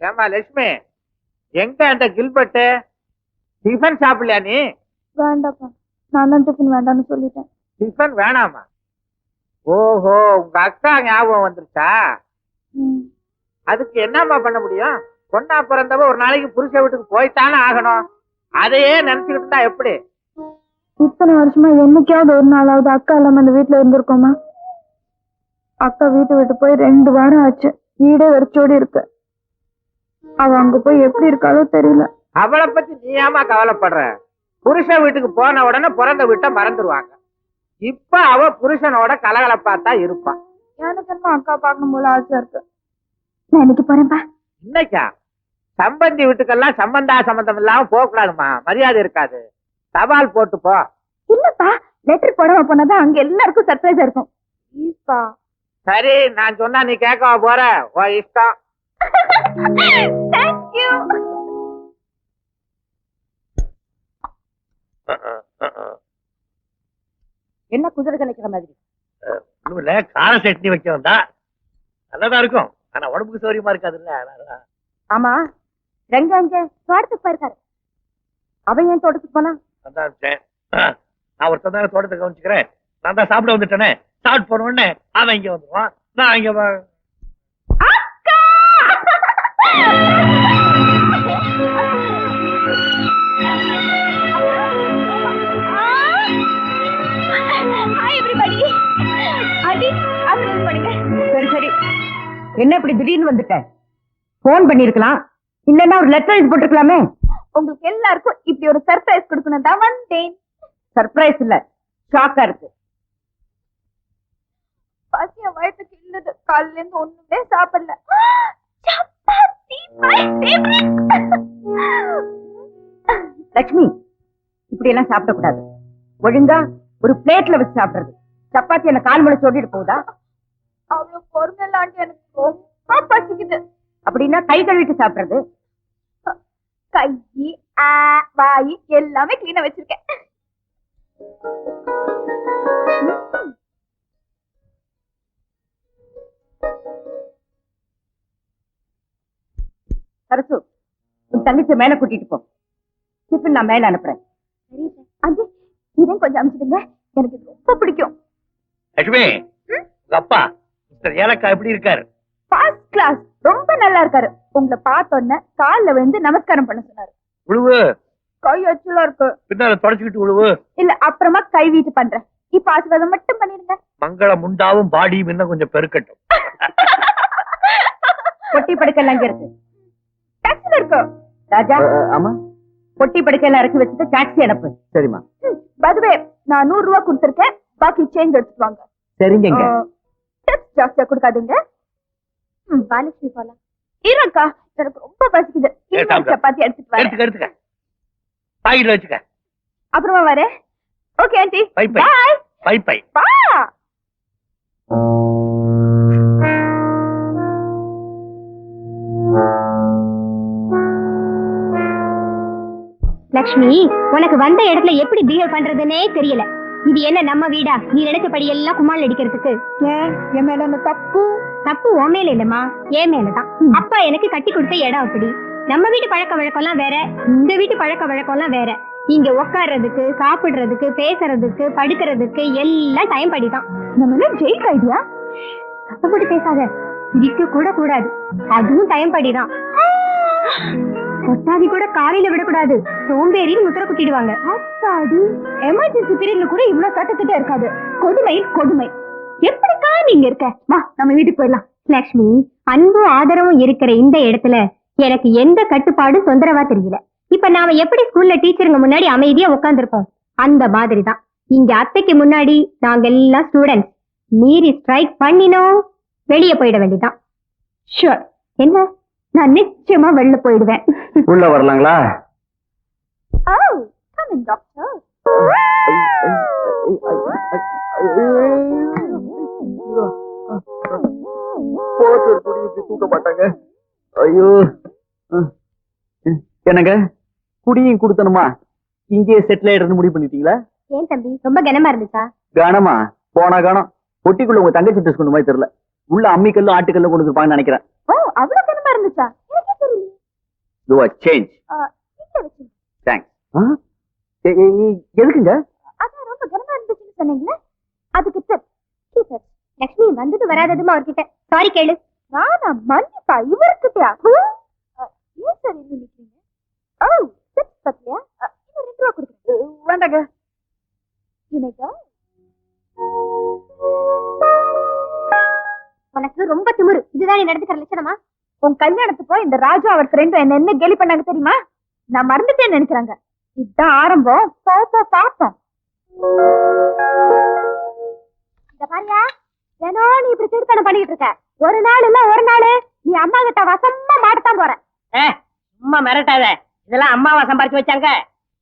ஏமா லட்சுமி எங்க அந்த கில்பர்ட் டிஃபன் சாப்பிடலையா நீ? வேண்டாப்பா நான் தான் டிஃபன் வேண்டாம்னு சொல்லிட்டேன். டிஃபன் வேணாமா? ஓஹோ உங்க அக்கா ஞாபகம் வந்துருச்சா. அதுக்கு என்னம்மா பண்ண முடியும்? பொண்ணா பிறந்தவ ஒரு நாளைக்கு புருஷ வீட்டுக்கு போய்த்தானே ஆகணும். அதையே நினைச்சுக்கிட்டு இருந்தா எப்படி? இத்தனை வருஷமா என்னைக்காவது ஒரு நாளாவது அக்கா இல்லாம அந்த வீட்டுல இருந்திருக்கோமா? அக்கா வீட்டை விட்டு போய் ரெண்டு வாரம் ஆச்சு. வீடே வெறிச்சோடி இருக்கு. அவ அங்க போய் எப்படி இருக்காளோ தெரியல. அவளை பத்தி நீ ஏமா கவலைப்படுற? புருஷ வீட்டுக்கு போன உடனே பிறந்த வீட்டை மறந்துடுவாங்க இப்ப அவ புருஷனோட கலகலப்பா தான் இருப்பான் எனக்கு என்ன அக்கா பார்க்கணும் போல ஆசையா இருக்கு. நான் இன்னைக்கு போறேன்ப்பா இன்னைக்கா? சம்பந்தி வீட்டுக்கெல்லாம் சம்பந்தா சம்பந்தம் இல்லாம போக கூடாதுமா மரியாதை இருக்காது. தபால் போட்டு போ. இல்லப்பா லெட்டர் போடாம போனாதான் அங்க எல்லாருக்கும் சர்ப்ரைஸா இருக்கும். சரி நான் சொன்னா நீ கேட்கவா போற. ஓ இஷ்டம். என்ன குதிரை கலைக்கிற மாதிரி? இல்ல கார சட்னி வைக்க வந்தா நல்லதா இருக்கும். ஆனா உடம்புக்கு சௌரியமா இருக்காதுல்ல அதான். ஆமா. ரெங்க அங்க தோட்டத்துக்கு போயிருக்காரு. அவன் ஏன் தோட்டத்துக்கு போனா. நான் ஒருத்தன் தானே தோட்டத்தை கவனிச்சுக்கிறேன். நான் தான் சாப்பிட வந்துட்டேனே. சாப்பிட்டு போன உடனே அவன் இங்க வந்துருவான். நான் இங்க என்ன இப்படி திடீர்னு வந்துட்ட? போன் பண்ணிருக்கலாம் இல்லன்னா ஒரு லெட்டர் எழுதி போட்டிருக்கலாமே. உங்களுக்கு எல்லாருக்கும் இப்படி ஒரு சர்ப்ரைஸ் கொடுக்கணும் தான் வந்தேன். சர்ப்ரைஸ் இல்ல. ஷாக்கா இருக்கு. பசிய வயிற்றுக்கு இல்லது. காலையில இருந்து ஒண்ணுமே சாப்பிடல. லட்சுமி இப்படி எல்லாம் சாப்பிடக்கூடாது. ஒழுங்கா ஒரு பிளேட்ல வச்சு சாப்பிடுறது. சப்பாத்தி என்ன கால் முளை சொல்லிட்டு போகுதா? அவ்வளவு பொறுமையிலாண்டி எனக்கு ரொம்ப பசிக்குது. அப்படின்னா கை கழுவிட்டு சாப்பிடுறது. கை ஆ, வாய் எல்லாமே கிளீனா வச்சிருக்கேன். சரசு உன் தங்கச்சி மேல கூட்டிட்டு போ. டிஃபன் நான் மேல அனுப்புறேன். சரி அஞ்சு இதையும் கொஞ்சம் அனுப்பிச்சிடுங்க எனக்கு ரொம்ப பிடிக்கும். லட்சுமி அப்பா மிஸ்டர் ஏலக்கா எப்படி இருக்காரு? ஃபர்ஸ்ட் கிளாஸ் ரொம்ப நல்லா இருக்காரு. உங்களை பார்த்த உடனே கால்ல விழுந்து நமஸ்காரம் பண்ண சொன்னாரு. உழுவு. கை அச்சுலா இருக்கு. பின்னால தொடச்சுக்கிட்டு உழுவு. இல்ல அப்புறமா கை வீட்டு பண்றேன். இப்ப ஆசீர்வாதம் மட்டும் பண்ணிருங்க மங்கள முண்டாவும் பாடியும் இன்னும் கொஞ்சம் பெருக்கட்டும். பொட்டி படுக்கைலாம் இங்க இருக்கு. டாக்ஸில இருக்கு. ராஜா ஆமா. பொட்டி படுக்கையெல்லாம் இறக்கி வச்சுட்டு டாக்ஸி அனுப்பு. சரிம்மா. பதுவே நான் நூறு ரூபாய் கொடுத்துருக்கேன். பாக்கி சேஞ்ச் எடுத்துட்டு வாங்க. சரிங்க டிப்ஸ் ஜாஸ்தியா கொடுக்காதீங்க. ம், பாலகிருஷ்ணி போலாம் இருக்கா எனக்கு ரொம்ப பசிக்குது. சப்பாத்தி எடுத்துட்டு எடுத்துக்க எடுத்துக்க. பாக்கெட்ல வச்சுக்க. அப்புறமா வரேன். Okay aunty bye bye. Bye bye. பா லக்ஷ்மி உனக்கு வந்த இடத்துல எப்படி பிஹேவ் பண்றதுன்னே தெரியல. இது என்ன நம்ம வீடா? நீ நினைச்சபடி எல்லாம் குமால் அடிக்கிறதுக்கு. ஏன் என் மேல தப்பு? தப்பு உன் மேல இல்லம்மா என் மேலதான் அப்பா எனக்கு கட்டி கொடுத்த இடம் அப்படி. நம்ம வீட்டு பழக்க வழக்கம்லாம் வேற இந்த வீட்டு பழக்க வழக்கம்லாம் வேற. இங்க உட்கார்றதுக்கு சாப்பிடுறதுக்கு பேசுறதுக்கு படுக்கிறதுக்கு எல்லாம் டைம் படிதான் நம்ம என்ன ஜெயிக் ஐடியா கஷ்டப்பட்டு பேசாத. சிரிக்க கூட கூடாது. அதுவும் டைம் படிதான் கொட்டாதி கூட காலையில விடக்கூடாது. சோம்பேறின்னு முத்திர குத்திடுவாங்க. அத்தாடி எமர்ஜென்சி பீரியட்ல கூட இவ்வளவு சட்டத்திட்ட இருக்காது. கொடுமை கொடுமை. எப்படிக்கா நீங்க இருக்க? வா நம்ம வீட்டுக்கு போயிடலாம். லக்ஷ்மி அன்பும் ஆதரவும் இருக்கிற இந்த இடத்துல எனக்கு எந்த கட்டுப்பாடும் தொந்தரவா தெரியல. இப்ப நாம எப்படி ஸ்கூல்ல டீச்சருங்க முன்னாடி அமைதியா உட்காந்துருப்போம் அந்த மாதிரி தான் இங்க அத்தைக்கு முன்னாடி நாங்க எல்லாம் ஸ்டூடெண்ட்ஸ் மீறி ஸ்ட்ரைக் பண்ணினோம். வெளியே போயிட வேண்டியதான் ஷூர் என்ன? நான் நிச்சயமா வெளில போயிடுவேன். உள்ள வரலாங்களா? இப்படி தூக்க மாட்டாங்க. ஐயோ. என்னங்க? குடியும் கொடுத்தனுமா? இங்கேயே செட்டில் ஆயிடுறது முடிவு பண்ணிட்டீங்களா? ஏன் தம்பி? ரொம்ப கனமா இருந்துச்சா? கனமா. போனா கணம் பொட்டிக்குள்ள உங்க தங்கச்சி ட்ரெஸ் கொண்டு மாதிரி தெரியல உள்ள அம்மிக்கல்லும் ஆட்டுக்கல்லும் கொண்டு வந்துருப்பாங்கன்னு நினைக்கிறேன். அவ்வளவு கனமா இருந்துச்சா? எனக்கு யூ ஆர் சேஞ்ச் தேங்க்ஸ் எதுக்குங்க? அதான் ரொம்ப கனமா இருந்துச்சுன்னு சொன்னீங்களே. அதுக்கு டிப் லக்ஷ்மி வந்தது வராததுமா அவர்கிட்ட. சாரி கேளு. நானா மன்னிப்பா இவர்கிட்டயா ஏன் சார் இன்னும் நிக்கிறீங்க? ஓ டிப்ஸ் பத்தியா இன்னும் ரெண்டு ரூபா கொடுக்குறேன். வேண்டாங்க. யுமேகா உனக்கு ரொம்ப திமிரு. இதுதான் நீ நடந்துக்கிற லட்சணமா? உன் கல்யாணத்துக்கோ இந்த ராஜு அவர் ஃப்ரெண்டும் என்ன என்ன கேலி பண்ணாங்க தெரியுமா? நான் மறந்துட்டேன்னு நினைக்கிறாங்க. இதுதான் ஆரம்பம். போ பாப்போம். இந்த பாரியா ஏனோ நீ இப்படி திருத்தணம் பண்ணிட்டு இருக்க. ஒரு நாள் இல்ல ஒரு நாள் நீ அம்மா கிட்ட வசமா மாட்டத்தான் போற. சும்மா மிரட்டாத. இதெல்லாம் அம்மாவா சம்பாரிச்சு வச்சாங்க?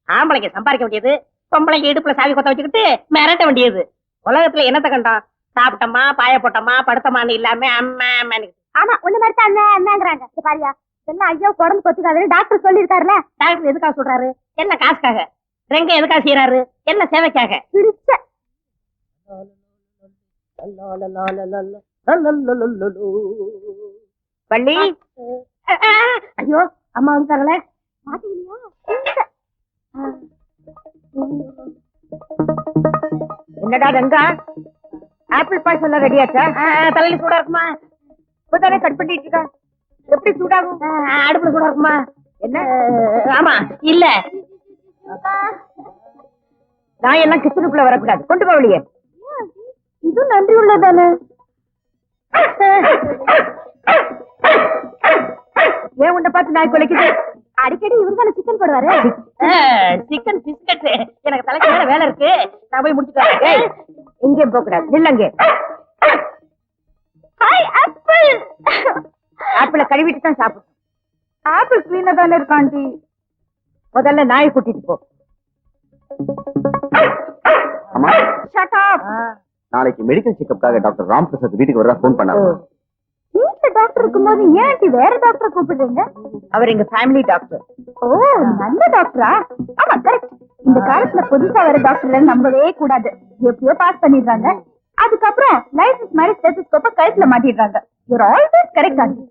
ஆம்பளைக்கு சம்பாதிக்க வேண்டியது பொம்பளைக்கு இடுப்புல சாவி கொத்த வச்சுக்கிட்டு மிரட்ட வேண்டியது. உலகத்துல என்னத்த கண்டான்? சாப்பிட்டோமா பாய போட்டோமா படுத்தமான்னு இல்லாம அம்மா அம்மான்னு ஆமா ஒண்ணு மாதிரி தான் அண்ணன் அண்ணங்கிறாங்க. பாரியா எல்லாம் ஐயோ உடம்பு கொத்துக்காதுன்னு டாக்டர் சொல்லியிருக்காருல்ல? டாக்டர் எதுக்காக சொல்றாரு? என்ன காசுக்காக. ரெங்க எதுக்காக செய்யறாரு என்ன சேவைக்காக. பிடிச்ச. பள்ளி ஐயோ அம்மா வந்துட்டாங்களே. மாட்டீங்களா என்னடா கங்கா ஆப்பிள் பாய்ஸ் எல்லாம் ரெடி ஆச்சா? தலையில சூடா இருக்குமா? இப்பதானே கட் பண்ணிட்டு இருக்கா எப்படி சூடாகும்? அடுப்புல சூடா இருக்குமா? என்ன? ஆமா இல்ல. நான் எல்லாம் கிச்சனுக்குள்ள வரக்கூடாது. கொண்டு போக வெளியே. இது நன்றி உள்ளதானே? ஏன் உன்னை பார்த்து நாய் குலைக்குது? அடிக்கடி இவரு தானே சிக்கன் போடுவாரு. சிக்கன் பிஸ்கட் எனக்கு தலைக்கு வேலை இருக்கு. நான் போய் முடிச்சுட்டு வரேன் ஏய், எங்கேயும் போக கூடாது நில்லங்க ஹாய் ஆப்பிள் ஆப்பிள கழுவிட்டு தான் சாப்பிடும் ஆப்பிள் கிளீனா தானே இருக்கு ஆண்டி. முதல்ல நாயை கூட்டிட்டு போ. அம்மா. ஷட் அப் நாளைக்கு மெடிக்கல் செக்கப்காக டாக்டர் ராம் பிரசாத் வீட்டுக்கு வரதா ஃபோன் பண்ணாங்க. வீட்டுல டாக்டர் இருக்கும்போது ஏன் ஆண்டி வேற டாக்டரை கூப்பிடுறீங்க? அவர் எங்க ஃபேமிலி டாக்டர் ஓ நல்ல டாக்டரா ஆமா கரெக்ட் இந்த காலத்துல புதுசா வர டாக்டர் நம்பவே கூடாது. எப்படியோ பாஸ் பண்ணிடுறாங்க. அதுக்கப்புறம் லைசன்ஸ் மாதிரி ஸ்டெத்தஸ்கோப்ப கழுத்துல மாட்டிடுறாங்க. யூர் ஆல்வேஸ் கரெக்ட் ஆண்டி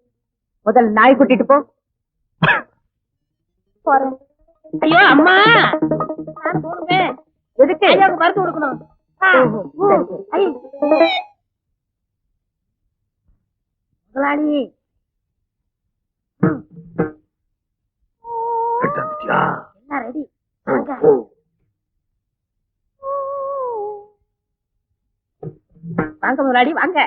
முதல்ல நாய் கூட்டிட்டு போ. போறேன். ஐயோ அம்மா! நான் எதுக்கு? ஐயாவுக்கு மருந்து கொடுக்கணும். ஐ. முதலாளி எடுத்தாந்துட்டியா? எல்லாம் ரெடி. வாங்க. முதலாளி வாங்க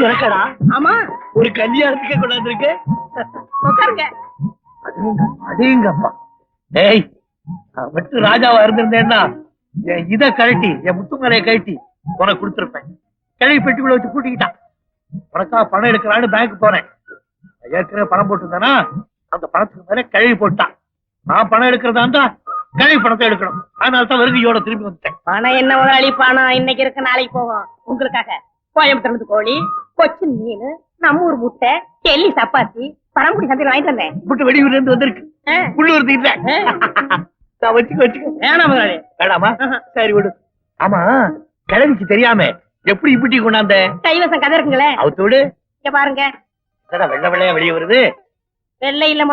இறக்கடா ஆமா. ஒரு கல்யாணத்துக்கே கொண்டாந்துருக்கு உட்காருங்க. அதேங்கப்பா டேய் மட்டும் ராஜாவா இருந்திருந்தேன்னா என் இத கழட்டி என் முத்துமலையை கழட்டி உனக்கு கொடுத்துருப்பேன். கிழவி பெட்டிக்குள்ள வச்சு பூட்டிக்கிட்டான். உனக்கா பணம் எடுக்கலான்னு பேங்க் நான் ஏற்கனவே பணம் போட்டிருந்தேனா அந்த பணத்துக்கு மேல கிழவி போட்டான். நான் பணம் எடுக்கிறதா இருந்தா கிழவி பணத்தை எடுக்கணும். அதனால தான் வருகையோட திரும்பி வந்துட்டேன். பணம் என்ன முதலாளி? பணம் இன்னைக்கு இருக்கு நாளைக்கு போகும். உங்களுக்காக கோயம்புத்தூர்ல இருந்து கோழி கொச்சின் மீன் நம்ம ஊர் முட்டை டெல்லி சப்பாத்தி பரம்புடி சந்தையில் வாங்கிட்டு வந்தேன். விட்டு வெளியூர்ல இருந்து வந்திருக்கு உள்ளூர் நான் வச்சுக்க வச்சுக்க. வேணாம் முதலாளி. வேடாமா ஆஹா. சரி விடு. ஆமா கிழவிக்கு தெரியாம எப்படி இப்படி கொண்டாந்த? கைவசம் கதை இருக்குங்களே அவுத்து விடு. இங்க பாருங்க. வெள்ளை வெள்ளையா வெளியே வருது? வெள்ளை இல்ல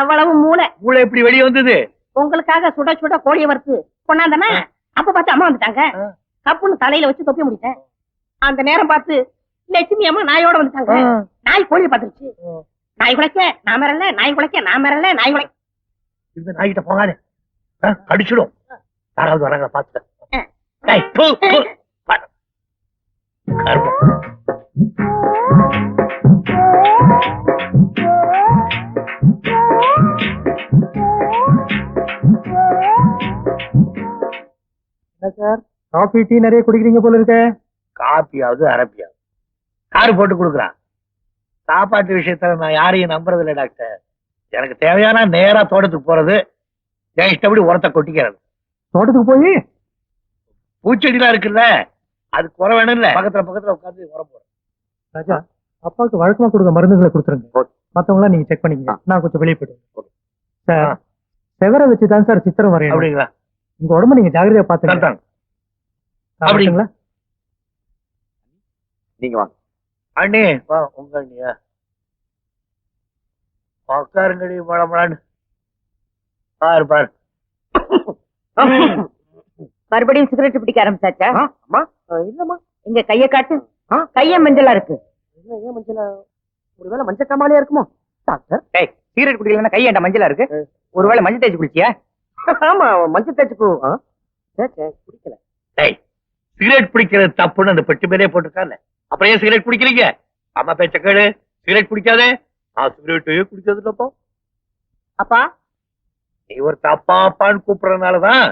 அவ்வளவு மூளை. மூளை எப்படி வெளியே வந்தது? உங்களுக்காக சுட சுட கோழியை வறுத்து கொண்டாந்தனா அப்ப பார்த்து அம்மா வந்துட்டாங்க. கப்புன்னு தலையில வச்சு தொப்பி முடித்தேன். அந்த நேரம் பார்த்து லட்சுமி அம்மா நாயோட வந்துட்டாங்க. நாய் கோழியை பார்த்துருச்சு. நாய் குலைக்க நான் மிரல்ல நாய் குலைக்க நான் மிரல்ல நாய் குலைக்க இந்த நாய்கிட்ட போகாதே. ஆ, கடிச்சிடும். யாராவது வராங்களா பாத்துக்க. சார்? காஃபி டீ நிறைய குடிக்கிறீங்க போல இருக்க. காப்பியாவது அரப்பியாவது. யாரு போட்டு கொடுக்குறான். சாப்பாட்டு விஷயத்துல நான் யாரையும் நம்புறது இல்லை டாக்டர். எனக்கு தேவையான நேரா தோட்டத்துக்கு போறது என் இஷ்டப்படி உரத்தை கொட்டிக்கிறது. தோட்டத்துக்கு போய்? பூச்செடிலாம் இருக்குல்ல அது குறை வேணும் இல்ல பக்கத்துல பக்கத்துல உட்காந்து உரம் போறேன் ராஜா அப்பாவுக்கு வழக்கமா கொடுக்க மருந்துகளை கொடுத்துருங்க. மத்தவங்க நீங்க செக் பண்ணிக்கங்க. நான் கொஞ்சம் வெளியே போயிட்டு சார். செவரை வச்சு தான் சார் சித்திரம் வரையணும். அப்படிங்களா? உங்க உடம்ப நீங்க ஜாகிரதையா சரிதான். அப்படிங்களா நீங்க வாங்க. அண்ணே வா உங்க அண்ணியா உட்காருங்கடி மழமழான்னு பாரு பாரு மறுபடியும் சிகரெட் பிடிக்க ஆரம்பிச்சாச்சா? அம்மா. இல்லம்மா. இங்க கைய காட்டு? கைய மஞ்சளா இருக்கு. ஏன் மஞ்சளா? ஒருவேளை மஞ்சள் காமாலியா இருக்குமோ? டாக்டர். டேய் சீரட் குடிக்கலன்னா கை ஏன்டா மஞ்சளா இருக்கு? ஒருவேளை மஞ்சள் தேய்ச்சி குளிச்சியா ஆமா மஞ்சள் தேய்ச்சி குடிக்கல. டேய் சிகரெட் பிடிக்கிறது தப்புன்னு அந்த பெட்டி மேலே போட்டிருக்காங்க அப்புறம் ஏன் சிகரெட் பிடிக்கிறீங்க? அம்மா பேச்ச கேளு. சிகரெட் பிடிக்காதே. நான் சிகரெட்டு குடிக்கிறது இல்லப்பா அப்பா ஒரு அப்பா அப்பான்னு கூப்பிடுறதுனாலதான்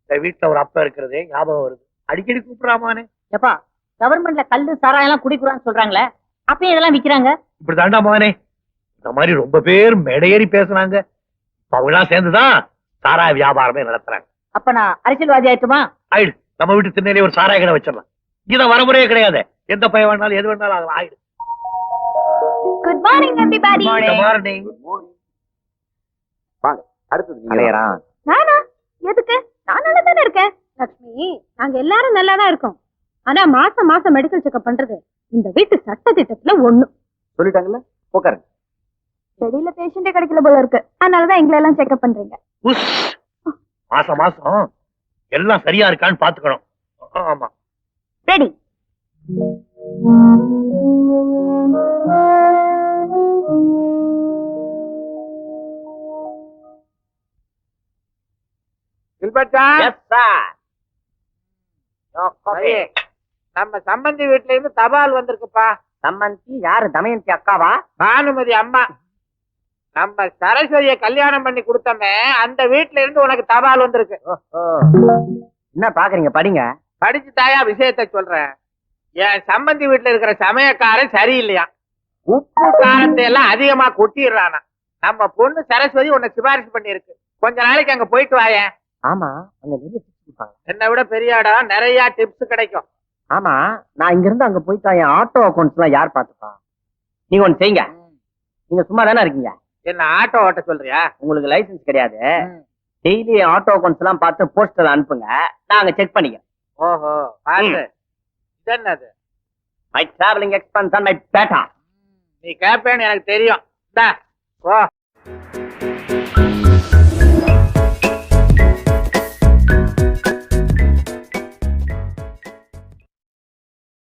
இந்த வீட்டுல ஒரு அப்பா இருக்கிறதே ஞாபகம் வருது. அடிக்கடி கூப்பிடுறாமானே எப்பா கவர்மெண்ட்ல கல்லு சாராயம் எல்லாம் குடிக்கிறான்னு சொல்றாங்களே அப்பயும் இதெல்லாம் விக்கிறாங்க? இப்படி தாண்டா மகனே இந்த மாதிரி ரொம்ப பேர் மேடையேறி பேசுனாங்க. இப்ப அவங்க எல்லாம் சேர்ந்துதான் சாராய வியாபாரமே நடத்துறாங்க. அப்ப நான் அரசியல்வாதி ஆயிட்டுமா? ஆயிடு. நம்ம வீட்டு திண்ணையிலே ஒரு சாராய கடை வச்சிடலாம். இதான் வரமுறையே கிடையாது. எந்த பையன் வேணாலும் எது வேணாலும் ஆகலாம். ஆயிடு. குட் மார்னிங் எவ்ரிபாடி இந்த மார்னிங் வாங்க. அடுத்தது நீங்க அலையறா? நானா? எதுக்கு? நான் நல்லா தானே இருக்கேன். லட்சுமி நாங்க எல்லாரும் நல்லா தான் இருக்கோம். ஆனா மாசம் மாசம் மெடிக்கல் செக்அப் பண்றது இந்த வீட்டு சட்ட திட்டத்துல ஒண்ணு. சொல்லிட்டாங்கல்ல? உட்காருங்க வெளியில பேஷண்டே கிடைக்கல போல இருக்கு. அதனாலதான் எங்களை எல்லாம் செக்அப் பண்றீங்க. உஸ்! மாசம் மாசம் எல்லாம் சரியா இருக்கான்னு பாத்துக்கணும். ஆமா. ரெடி கில்பர்ட்டா எஸ் சார் சரி. நம்ம சம்பந்தி வீட்ல இருந்து தபால் வந்திருக்குப்பா. சம்மந்தி யாரு? தமயந்தி அக்காவா? பானுமதி அம்மா. நம்ம சரஸ்வதிய கல்யாணம் பண்ணி கொடுத்தோமே அந்த வீட்ல இருந்து உனக்கு தபால் வந்திருக்கு. என்ன பாக்குறீங்க? படிங்க. படிச்சு தாயா விஷயத்த சொல்றேன். என் சம்பந்தி வீட்ல இருக்கிற சமயக்காரன் சரியில்லையா? உப்பு காரத்தை எல்லாம் அதிகமா கொட்டிடுறானா. நம்ம பொண்ணு சரஸ்வதி உன்னை சிபாரிசு பண்ணிருக்கு கொஞ்ச நாளைக்கு அங்க போயிட்டு வாயேன். ஆமா அங்க நிறைய tips கொடுப்பாங்க. என்னை விட பெரிய இடம் நிறைய டிப்ஸ் கிடைக்கும். ஆமா நான் இங்க இருந்து அங்க போயிட்டா என் ஆட்டோ அக்கௌண்ட்ஸ் எல்லாம் யார் பாத்துப்பா நீங்க ஒண்ணு செய்யுங்க. நீங்க சும்மா தானே இருக்கீங்க? என்ன ஆட்டோ ஓட்ட சொல்றியா? உங்களுக்கு லைசென்ஸ் கிடையாது. டெய்லி ஆட்டோ அக்கௌண்ட்ஸ் எல்லாம் பார்த்து போஸ்டர் அனுப்புங்க. நாங்க செக் பண்ணிக்கிறோம் ஓஹோ பாரு இது என்னது? My travelling expense and my. Batta நீ கேப்பேன்னு எனக்கு தெரியும். இந்தா, போ.